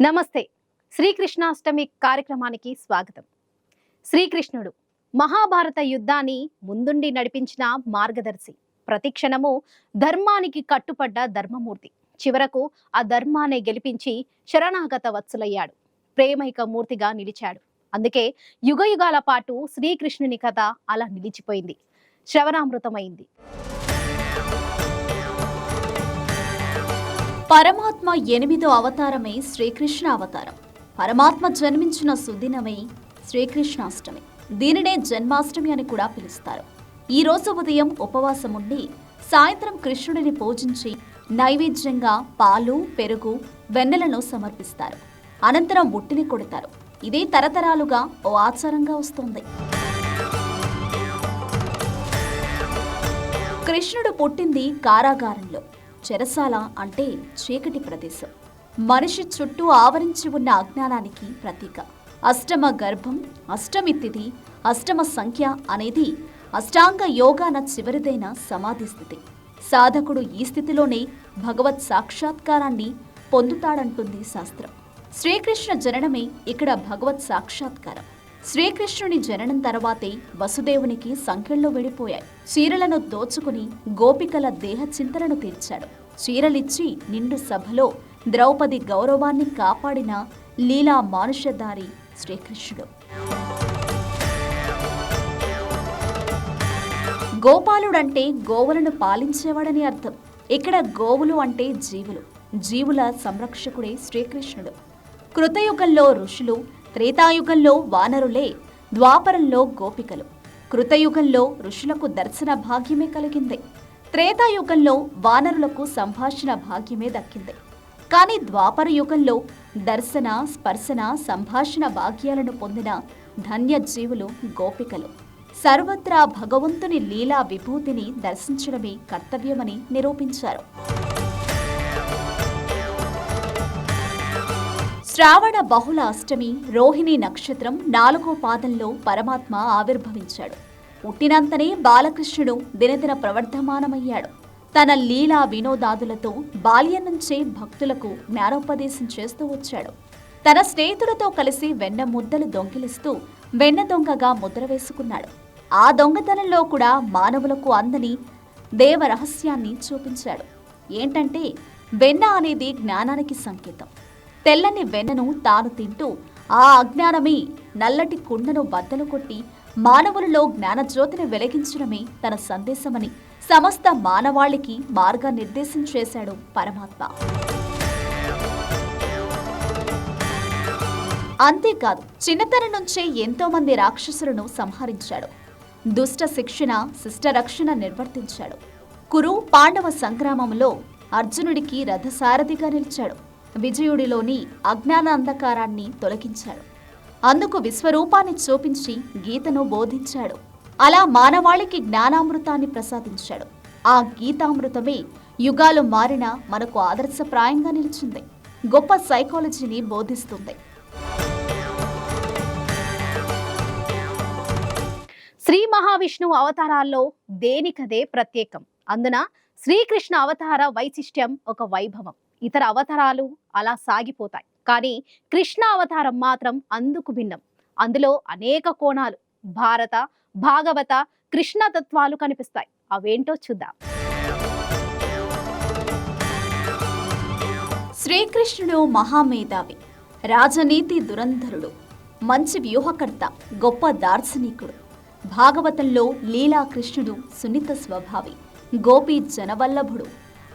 నమస్తే. శ్రీకృష్ణాష్టమి కార్యక్రమానికి స్వాగతం. శ్రీకృష్ణుడు మహాభారత యుద్ధాన్ని ముందుండి నడిపించిన మార్గదర్శి. ప్రతిక్షణము ధర్మానికి కట్టుపడ్డ ధర్మమూర్తి. చివరకు ఆ ధర్మాన్ని గెలిపించి శరణాగత వత్సలయ్యాడు. ప్రేమైక మూర్తిగా నిలిచాడు. అందుకే యుగయుగాల పాటు శ్రీకృష్ణుని కథ అలా నిలిచిపోయింది. శ్రవణామృతమైంది. పరమాత్మ ఎనిమిదో అవతారమే శ్రీకృష్ణ అవతారం. పరమాత్మ జన్మించిన సుదినమే శ్రీకృష్ణాష్టమి. దీనినే జన్మాష్టమి అని కూడా పిలుస్తారు. ఈ రోజు ఉదయం ఉపవాసం ఉండి సాయంత్రం కృష్ణుడిని పూజించి నైవేద్యంగా పాలు పెరుగు వెన్నెలను సమర్పిస్తారు. అనంతరం ఉట్టిని కొడతారు. ఇదే తరతరాలుగా ఓ ఆచారంగా వస్తుంది. కృష్ణుడు పుట్టింది కారాగారంలో. చెరసాల అంటే చీకటి ప్రదేశం. మనిషి చుట్టూ ఆవరించి ఉన్న అజ్ఞానానికి ప్రతీక. అష్టమ గర్భం అష్టమి తిథి అష్టమ సంఖ్య అనేది అష్టాంగ యోగాన చివరిదైన సమాధి స్థితి. సాధకుడు ఈ స్థితిలోనే భగవత్ సాక్షాత్కారాన్ని పొందుతాడంటుంది శాస్త్రం. శ్రీకృష్ణ జననమే ఇక్కడ భగవత్ సాక్షాత్కారం. శ్రీకృష్ణుని జననం తర్వాతే వసుదేవునికి సంఖ్యల్లో వెళ్ళిపోయాయి చీరలను దోచుకుని గోపికల దేహ చింతలను తీర్చాడు. చీరలిచ్చి నిండు సభలో ద్రౌపది గౌరవాన్ని కాపాడిన లీలా మానుషధారి శ్రీకృష్ణుడు. గోపాలుడంటే గోవులను పాలించేవాడని అర్థం. ఇక్కడ గోవులు అంటే జీవులు. జీవుల సంరక్షకుడే శ్రీకృష్ణుడు. కృతయుగంలో ఋషులు త్రేతాయుగంలో వానరులే ద్వాపరంలో గోపికలు. కృతయుగంలో ఋషులకు దర్శన భాగ్యమే కలిగింది. త్రేతాయుగంలో వానరులకు సంభాషణ భాగ్యమే దక్కింది. కానీ ద్వాపర యుగంలో దర్శన స్పర్శన సంభాషణ భాగ్యాలను పొందిన ధన్య జీవులు గోపికలు. సర్వత్రా భగవంతుని లీలా విభూతిని దర్శించడమే కర్తవ్యమని నిరూపించారు. శ్రావణ బహుళ అష్టమి రోహిణి నక్షత్రం నాలుగో పాదంలో పరమాత్మ ఆవిర్భవించాడు. పుట్టినంతనే బాలకృష్ణుడు దినదిన ప్రవర్ధమానమయ్యాడు. తన లీలా వినోదాదులతో బాల్యం నుంచే భక్తులకు జ్ఞానోపదేశం చేస్తూ వచ్చాడు. తన స్నేహితులతో కలిసి వెన్న ముద్దలు దొంగిలిస్తూ వెన్న దొంగగా ముద్ర వేసుకున్నాడు. ఆ దొంగతనంలో కూడా మానవులకు అందని దేవరహస్యాన్ని చూపించాడు. ఏంటంటే వెన్న అనేది జ్ఞానానికి సంకేతం. తెల్లని వెన్నను తాను తింటూ ఆ అజ్ఞానమే నల్లటి కుండను బద్దలు కొట్టి మానవులలో జ్ఞానజ్యోతిని వెలిగించడమే తన సందేశమని సమస్త మానవాళికి మార్గనిర్దేశం చేశాడు పరమాత్మ. అంతేకాదు చిన్నతనం నుంచే ఎంతో మంది రాక్షసులను సంహరించాడు. దుష్ట శిక్షణ శిష్టరక్షణ నిర్వర్తించాడు. కురు పాండవ సంగ్రామంలో అర్జునుడికి రథసారథిగా నిలిచాడు. విజయుడిలోని అజ్ఞాన అంధకారాన్ని తొలగించాడు. అందుకు విశ్వరూపాన్ని చూపించి గీతను బోధించాడు. అలా మానవాళికి జ్ఞానామృతాన్ని ప్రసాదించాడు. ఆ గీతామృతమే యుగాలు మారిన మనకు ఆదర్శప్రాయంగా నిలిచింది. గొప్ప సైకాలజీని బోధిస్తుంది. శ్రీ మహావిష్ణువు అవతారాల్లో దేనికదే ప్రత్యేకం? అందున శ్రీకృష్ణ అవతార వైశిష్ట్యం ఒక వైభవం. ఇతర అవతారాలు అలా సాగిపోతాయి. కానీ కృష్ణ అవతారం మాత్రం అందుకు భిన్నం. అందులో అనేక కోణాలు భారత భాగవత కృష్ణ తత్వాలు కనిపిస్తాయి. అవేంటో చూద్దాం. శ్రీకృష్ణుడు మహామేధావి రాజనీతి దురంధరుడు మంచి వ్యూహకర్త గొప్ప దార్శనికుడు. భాగవతంలో లీలా కృష్ణుడు సున్నిత స్వభావి గోపి జనవల్లభుడు.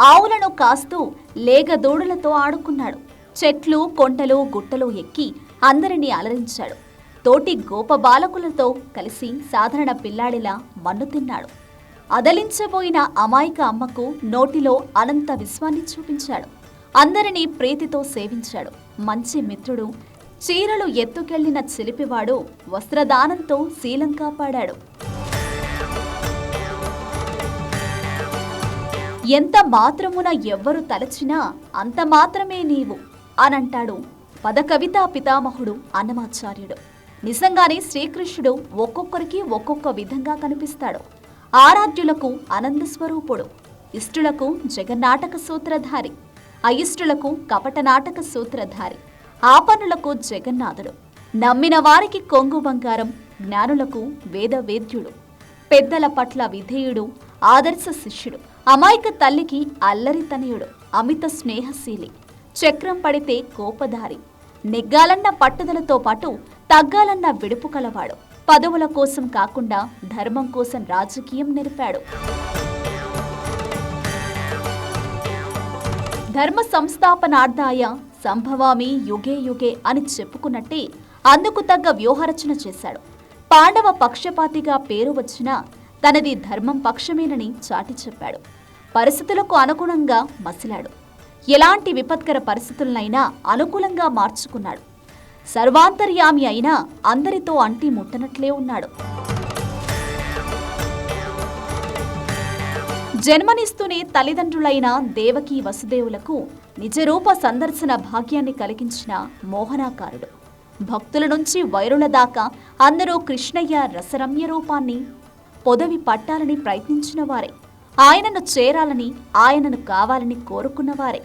ఆవులను కాస్తూ లేగదోడులతో ఆడుకున్నాడు. చెట్లు కొండలు గుట్టలు ఎక్కి అందరినీ అలరించాడు. తోటి గోప బాలకులతో కలిసి సాధారణ పిల్లాడిలా మన్ను తిన్నాడు. అదలించబోయిన అమాయక అమ్మకు నోటిలో అనంత విశ్వాన్ని చూపించాడు. అందరినీ ప్రీతితో సేవించాడు. మంచి మిత్రుడు చీరలు ఎత్తుకెళ్ళిన చిలిపివాడు వస్త్రదానంతో శీలం కాపాడాడు ఎంత మాత్రమున ఎవ్వరు తలచినా అంత మాత్రమే నీవు. అనంటాడు. పదకవితా పితామహుడు అన్నమాచార్యుడు. నిజంగానే శ్రీకృష్ణుడు ఒక్కొక్కరికి ఒక్కొక్క విధంగా కనిపిస్తాడు. ఆరాధ్యులకు ఆనంద స్వరూపుడు. ఇష్టులకు జగన్నాటక సూత్రధారి. అయిష్టులకు కపట నాటక సూత్రధారి. ఆపనులకు జగన్నాథుడు. నమ్మిన వారికి కొంగు బంగారం జ్ఞానులకు వేద వేద్యుడు. పెద్దల పట్ల విధేయుడు ఆదర్శ శిష్యుడు. అమాయక తల్లికి అల్లరి తనయుడు అమిత స్నేహశీలి. చక్రం పడితే కోపధారి. నెగ్గాలన్న పట్టుదలతో పాటు తగ్గాలన్న విడుపు కలవాడు. పదవుల కోసం కాకుండా ధర్మం కోసం రాజకీయం నిలిపాడు ధర్మ సంస్థాపనార్థాయ సంభవామి యుగే యుగే అని చెప్పుకున్నట్టే అందుకు తగ్గ వ్యూహరచన చేశాడు. పాండవ పక్షపాతిగా పేరు వచ్చినా తనది ధర్మం పక్షమేనని చాటి చెప్పాడు. పరిస్థితులకు అనుగుణంగా మసిలాడు. ఎలాంటి విపత్కర పరిస్థితులనైనా అనుకూలంగా మార్చుకున్నాడు. సర్వాంతర్యామి అయినా అందరితో అంటి ముట్టనట్లే ఉన్నాడు. జన్మనిస్తూనే తల్లిదండ్రులైన దేవకి వసుదేవులకు నిజరూప సందర్శన భాగ్యాన్ని కలిగించిన మోహనాకారుడు. భక్తుల నుంచి వైరుల దాకా అందరూ కృష్ణయ్య రసరమ్య రూపాన్ని పొదవి పట్టాలని ప్రయత్నించిన వారే. ఆయనను చేరాలని ఆయనను కావాలని కోరుకున్నవారే.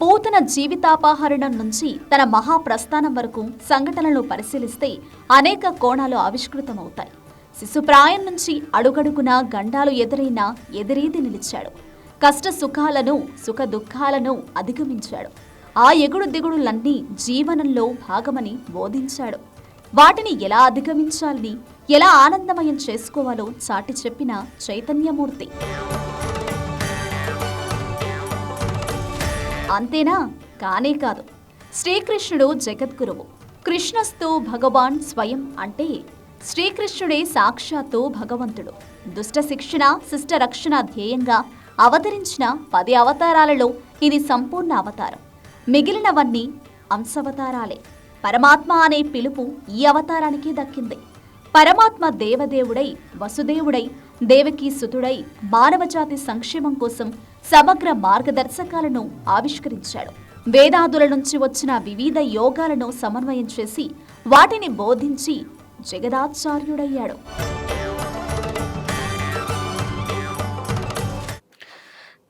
పూతన జీవితాపహరణం నుంచి తన మహాప్రస్థానం వరకు సంఘటనలు పరిశీలిస్తే అనేక కోణాలు ఆవిష్కృతమవుతాయి. శిశుప్రాయం నుంచి అడుగడుగునా గండాలు ఎదురైనా ఎదురీది నిలిచాడు. కష్ట సుఖాలను సుఖ దుఃఖాలను అధిగమించాడు. ఆ ఎగుడు దిగుడులన్నీ జీవనంలో భాగమని బోధించాడు. వాటిని ఎలా అధిగమించాలని ఎలా ఆనందమయం చేసుకోవాలో చాటి చెప్పిన చైతన్యమూర్తి. అంతేనా? కానే కాదు. శ్రీకృష్ణుడు జగద్గురువు. కృష్ణస్తు భగవాన్ స్వయం అంటే శ్రీకృష్ణుడే సాక్షాత్తు భగవంతుడు. దుష్ట శిక్షణ శిష్ట రక్షణ ధ్యేయంగా అవతరించిన పది అవతారాలలో ఇది సంపూర్ణ అవతారం. మిగిలినవన్నీ అంశవతారాలే. పరమాత్మ అనే పిలుపు ఈ అవతారానికి దక్కింది. పరమాత్మ దేవదేవుడై వసుదేవుడై దేవకీ సుతుడై మానవజాతి సంక్షేమం కోసం సమగ్ర మార్గదర్శకాలను ఆవిష్కరించాడు. వేదాదుల నుంచి వచ్చిన వివిధ యోగాలను సమన్వయం చేసి వాటిని బోధించి జగదాచార్యుడయ్యాడు.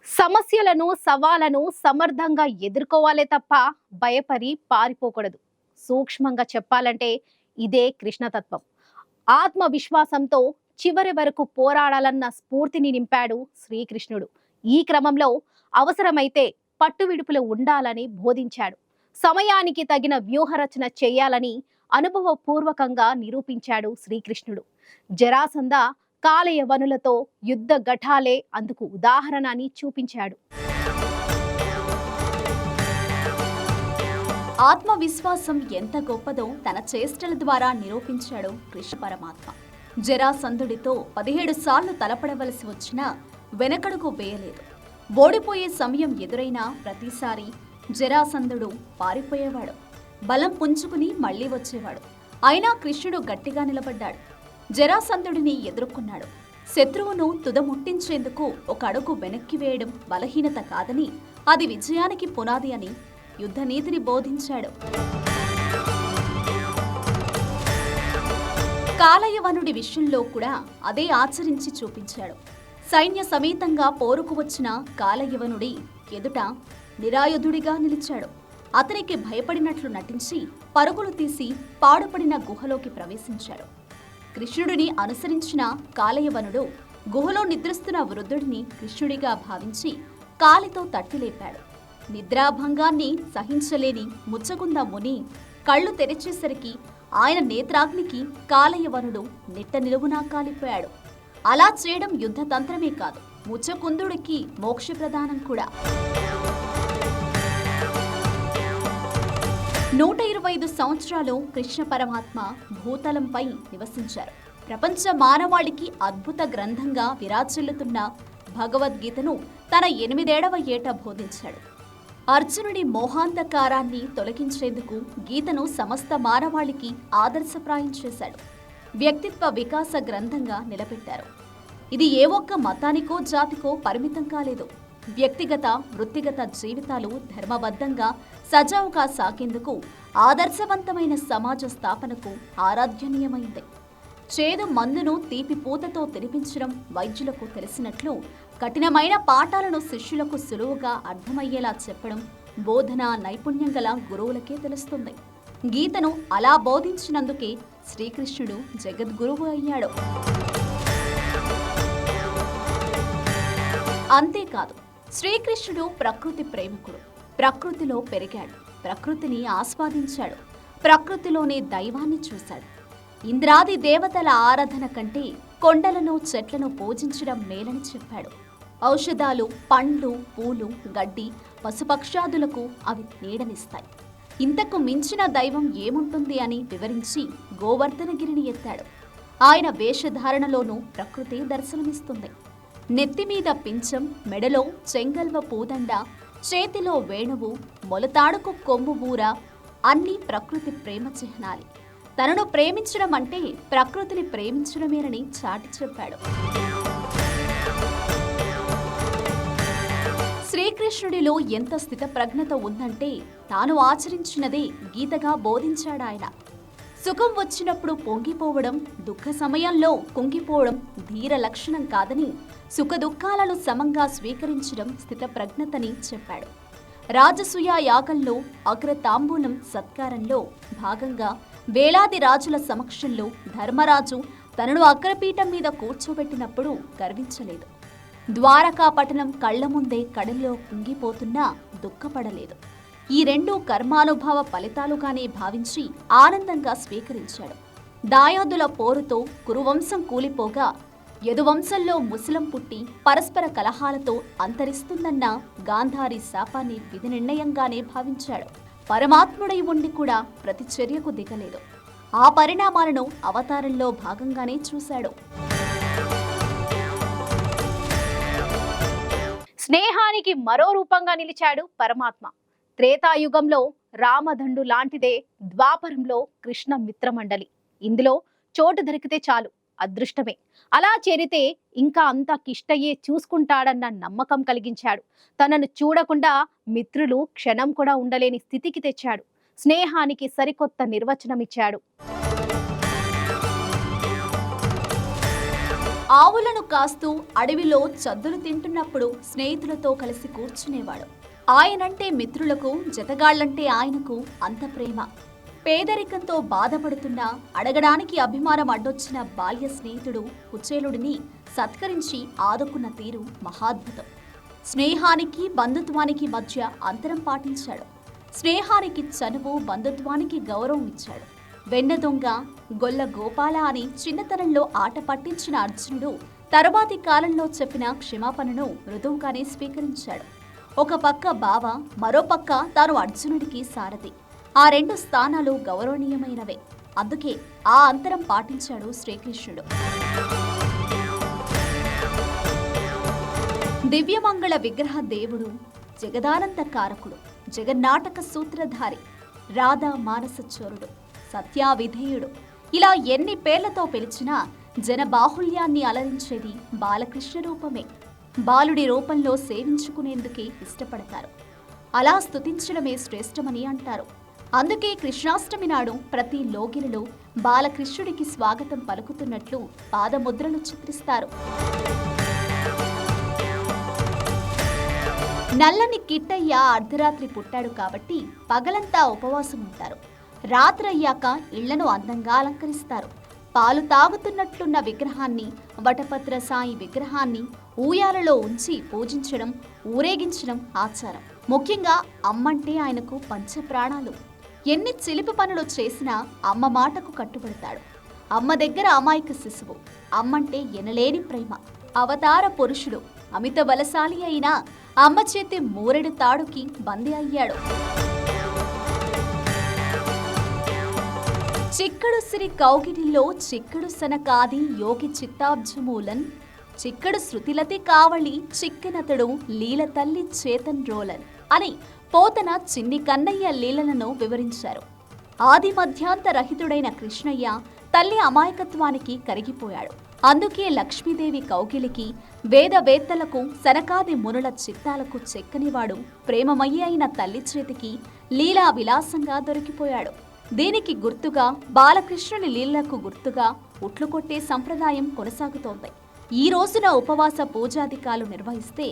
సమస్యలను సవాలను సమర్థంగా ఎదుర్కోవాలే తప్ప భయపడి పారిపోకూడదు. సూక్ష్మంగా చెప్పాలంటే ఇదే కృష్ణతత్వం. ఆత్మవిశ్వాసంతో చివరి వరకు పోరాడాలన్న స్ఫూర్తిని నింపాడు శ్రీకృష్ణుడు. ఈ క్రమంలో అవసరమైతే పట్టువిడుపులు ఉండాలని బోధించాడు. సమయానికి తగిన వ్యూహరచన చేయాలని అనుభవపూర్వకంగా నిరూపించాడు శ్రీకృష్ణుడు. జరాసంద కాలయవనులతో యుద్ధ ఘటాలే అందుకు ఉదాహరణ అని చూపించాడు. ఆత్మవిశ్వాసం ఎంత గొప్పదో తన చేష్టల ద్వారా నిరూపించాడు కృష్ణ పరమాత్మ. జరాసంధుడితో పదిహేడు సార్లు తలపడవలసి వచ్చినా వెనకడుగు వేయలేదు. ఓడిపోయే సమయం ఎదురైనా ప్రతిసారి జరాసంధుడు పారిపోయేవాడు. బలం పుంజుకుని మళ్ళీ వచ్చేవాడు. అయినా కృష్ణుడు గట్టిగా నిలబడ్డాడు. జరాసంధుడిని ఎదుర్కొన్నాడు. శత్రువును తుదముట్టించేందుకు ఒక అడుగు వెనక్కి వేయడం బలహీనత కాదని అది విజయానికి పునాది అని యుద్ధనీతిని బోధించాడు. కాలయవనుడి విషయంలో కూడా అదే ఆచరించి చూపించాడు. సైన్య సమేతంగా పోరుకు వచ్చిన కాలయవనుడి ఎదుట నిరాయుధుడిగా నిలిచాడు. అతనికి భయపడినట్లు నటించి పరుగులు తీసి పాడుపడిన గుహలోకి ప్రవేశించాడు. కృష్ణుడిని అనుసరించిన కాలయవనుడు గుహలో నిద్రిస్తున్న వృద్ధుడిని కృష్ణుడిగా భావించి కాలితో తట్టిలేపాడు. నిద్రాభంగాన్ని సహించలేని ముచ్చగుంద ముని కళ్ళు తెరిచేసరికి ఆయన నేత్రాగ్నికి కాలయవనుడు నిట్ట నిలువునా కాలిపోయాడు. అలా చేయడం యుద్ధ తంత్రమే కాదు ముచ్చకుందుడికి మోక్షప్రదానం కూడా. నూట ఇరవై ఐదు సంవత్సరాలు కృష్ణ పరమాత్మ భూతలంపై నివసించారు. ప్రపంచ మానవాళికి అద్భుత గ్రంథంగా విరాజిల్లుతున్న భగవద్గీతను తన ఎనిమిదేడవ ఏట బోధించాడు. అర్జునుడి మోహాంధకారాన్ని తొలగించేందుకు గీతను సమస్త మానవాళికి ఆదర్శప్రాయం చేశాడు. వ్యక్తిత్వ వికాస గ్రంథంగా నిలబెట్టారు. ఇది ఏ ఒక్క మతానికో జాతికో పరిమితం కాలేదు. వ్యక్తిగత వృత్తిగత జీవితాలు ధర్మబద్ధంగా సజావుగా సాగేందుకు ఆదర్శవంతమైన సమాజ స్థాపనకు ఆరాధ్యనీయమైంది. చేదు మందును తీపి పూతతో తినిపించడం వైద్యులకు తెలిసినట్లు కఠినమైన పాఠాలను శిష్యులకు సులువుగా అర్థమయ్యేలా చెప్పడం బోధన నైపుణ్యం గల గురువులకే తెలుస్తుంది. గీతను అలా బోధించినందుకే శ్రీకృష్ణుడు జగద్గురువు అయ్యాడు. అంతేకాదు శ్రీకృష్ణుడు ప్రకృతి ప్రేమికుడు. ప్రకృతిలో పెరిగాడు. ప్రకృతిని ఆస్వాదించాడు. ప్రకృతిలోని దైవాన్ని చూశాడు. ఇంద్రాది దేవతల ఆరాధన కంటే కొండలను చెట్లను పూజించడం మేలని చెప్పాడు. ఔషధాలు పండ్లు పూలు గడ్డి పశుపక్షాదులకు అవి నీడనిస్తాయి. ఇంతకు మించిన దైవం ఏముంటుంది అని వివరించి గోవర్ధనగిరిని ఎత్తాడు. ఆయన వేషధారణలోనూ ప్రకృతి దర్శనమిస్తుంది. నెత్తిమీద పించం మెడలో చెంగల్వ పూదండ చేతిలో వేణువు మొలతాడుకు కొమ్ము బూర అన్నీ ప్రకృతి ప్రేమ చిహ్నాలి. తనను ప్రేమించడం అంటే ప్రకృతిని ప్రేమించడమేనని చాటి చెప్పాడు. శ్రీకృష్ణుడిలో ఎంత స్థితప్రజ్ఞత ఉందంటే తాను ఆచరించినదే గీతగా బోధించాడాయన. సుఖం వచ్చినప్పుడు పొంగిపోవడం దుఃఖ సమయంలో కుంగిపోవడం ధీర లక్షణం కాదని సుఖ దుఃఖాలను సమంగా స్వీకరించడం స్థితప్రజ్ఞతని చెప్పాడు. రాజసూయ యాగంలో అగ్రతాంబూలం సత్కారంలో భాగంగా వేలాది రాజుల సమక్షంలో ధర్మరాజు తనను అగ్రపీఠం మీద కూర్చోబెట్టినప్పుడు గర్వించలేదు. ద్వారకా పట్టణం కళ్ళ ముందే కడల్లో కుంగిపోతున్నా దుఃఖపడలేదు. ఈ రెండు కర్మానుభవ ఫలితాలుగానే భావించి ఆనందంగా స్వీకరించాడు. దాయాదుల పోరుతో కురువంశం కూలిపోగా యదువంశంలో ముసలం పుట్టి పరస్పర కలహాలతో అంతరిస్తుందన్న గాంధారి శాపాన్ని విధి నిర్ణయంగానే భావించాడు. పరమాత్ముడై ఉండి కూడా ప్రతి చర్యకు దిగలేదు. ఆ పరిణామాలను అవతారంలో భాగంగానే చూశాడు. స్నేహానికి మరో రూపంగా నిలిచాడు పరమాత్మ. త్రేతాయుగంలో రామదండు లాంటిదే ద్వాపరంలో కృష్ణ మిత్రమండలి. ఇందులో చోటు దొరికితే చాలు. అదృష్టమే. అలా చేరితే ఇంకా అంతా కిష్టయ్యే చూసుకుంటాడన్న నమ్మకం కలిగించాడు. తనను చూడకుండా మిత్రులు క్షణం కూడా ఉండలేని స్థితికి తెచ్చాడు. స్నేహానికి సరికొత్త నిర్వచనమిచ్చాడు. ఆవులను కాస్తూ అడవిలో చద్దులు తింటున్నప్పుడు స్నేహితులతో కలిసి కూర్చునేవాడు. ఆయనంటే మిత్రులకు జతగాళ్ళంటే ఆయనకు అంత ప్రేమ. పేదరికంతో బాధపడుతున్నా అడగడానికి అభిమానం అడ్డొచ్చిన బాల్య స్నేహితుడు కుచేలుడిని సత్కరించి ఆదుకున్న తీరు మహాద్భుతం. స్నేహానికి బంధుత్వానికి మధ్య అంతరం పాటించాడు. స్నేహానికి చనువు బంధుత్వానికి గౌరవం ఇచ్చాడు. వెన్న దొంగ గొల్ల గోపాల అని చిన్నతనంలో ఆట పట్టించిన అర్జునుడు తరువాతి కాలంలో చెప్పిన క్షమాపణను మృదువుగానే స్వీకరించాడు. ఒక పక్క బావ మరో పక్క తాను అర్జునుడికి సారథి. ఆ రెండు స్థానాలు గౌరవనీయమైనవే. అందుకే ఆ అంతరం పాటించాడు శ్రీకృష్ణుడు. దివ్యమంగళ విగ్రహ దేవుడు జగదానంద కారకుడు జగన్నాటక సూత్రధారి రాధా మానస చోరుడు సత్యావిధేయుడు. ఇలా ఎన్ని పేర్లతో పిలిచినా జనబాహుల్యాన్ని అలరించేది బాలకృష్ణ రూపమే. బాలుడి రూపంలో సేవించుకునేందుకే ఇష్టపడతారు. అలా స్తుతించడమే శ్రేష్టమని అంటారు. అందుకే కృష్ణాష్టమి నాడు ప్రతి లోగిలలో బాలకృష్ణుడికి స్వాగతం పలుకుతున్నట్లు పాదముద్రలు చిత్రిస్తారు. నల్లని కిట్టయ్య అర్ధరాత్రి పుట్టాడు కాబట్టి పగలంతా ఉపవాసం ఉంటారు రాత్రయ్యాక ఇళ్ళను అందంగా అలంకరిస్తారు. పాలు తాగుతున్నట్లున్న విగ్రహాన్ని వటపత్ర సాయి విగ్రహాన్ని ఊయాలలో ఉంచి పూజించడం ఊరేగించడం ఆచారం. ముఖ్యంగా అమ్మంటే ఆయనకు పంచప్రాణాలు. ఎన్ని చిలిపి పనులు చేసినా అమ్మ మాటకు కట్టుబడతాడు. అమ్మ దగ్గర అమాయక శిశువు. అమ్మంటే ఎనలేని ప్రేమ. అవతార పురుషుడు అమిత బలశాలి అయినా అమ్మ చేతి మూరెడు తాడుకి బందీ అయ్యాడు. చిక్కడు సిరి కౌగిడిలో చిక్కడు సనకాది యోగి చిత్తాబ్జమూలన్. చిక్కడు శృతిలతి కావళి చిక్కినతడు లీల తల్లి చేతన్ రోలన్ అని పోతన చిన్ని కన్నయ్య లీలలను వివరించారు. ఆది మధ్యాంత రహితుడైన కృష్ణయ్య తల్లి అమాయకత్వానికి కరిగిపోయాడు. అందుకే లక్ష్మీదేవి కౌకిలికి వేదవేత్తలకు శనకాది మునుల చిత్తాలకు చెక్కనివాడు ప్రేమమయ్యి అయిన తల్లి చేతికి లీలా విలాసంగా దొరికిపోయాడు. దీనికి గుర్తుగా బాలకృష్ణుని లీలకు గుర్తుగా ఉట్లు కొట్టే సంప్రదాయం కొనసాగుతోంది. ఈ రోజున ఉపవాస పూజాధికాలు నిర్వహిస్తే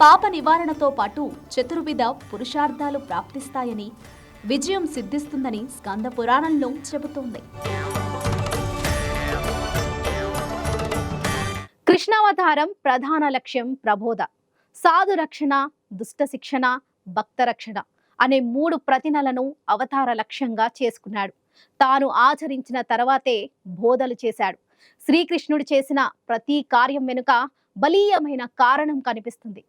పాప నివారణతో పాటు చతుర్విధ పురుషార్థాలు ప్రాప్తిస్తాయని విజయం సిద్ధిస్తుందని స్కంద పురాణంలో చెబుతోంది. కృష్ణావతారం ప్రధాన లక్ష్యం ప్రబోధ. సాధు రక్షణ దుష్ట శిక్షణ భక్త రక్షణ అనే మూడు ప్రతినలను అవతార లక్ష్యంగా చేసుకున్నాడు. తాను ఆచరించిన తర్వాతే బోధలు చేశాడు. శ్రీకృష్ణుడు చేసిన ప్రతి కార్యం వెనుక బలీయమైన కారణం కనిపిస్తుంది.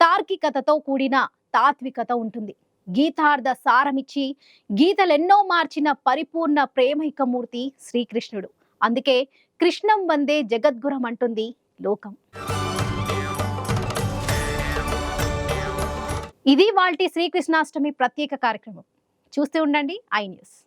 తార్కికతతో కూడిన తాత్వికత ఉంటుంది. గీతార్థ సారమిచ్చి గీతలెన్నో మార్చిన పరిపూర్ణ ప్రేమైకమూర్తి శ్రీకృష్ణుడు. అందుకే కృష్ణం వందే జగద్గురం అంటుంది లోకం. ఇది వాళ్ళ శ్రీకృష్ణాష్టమి ప్రత్యేక కార్యక్రమం. చూస్తూ ఉండండి ఐ న్యూస్.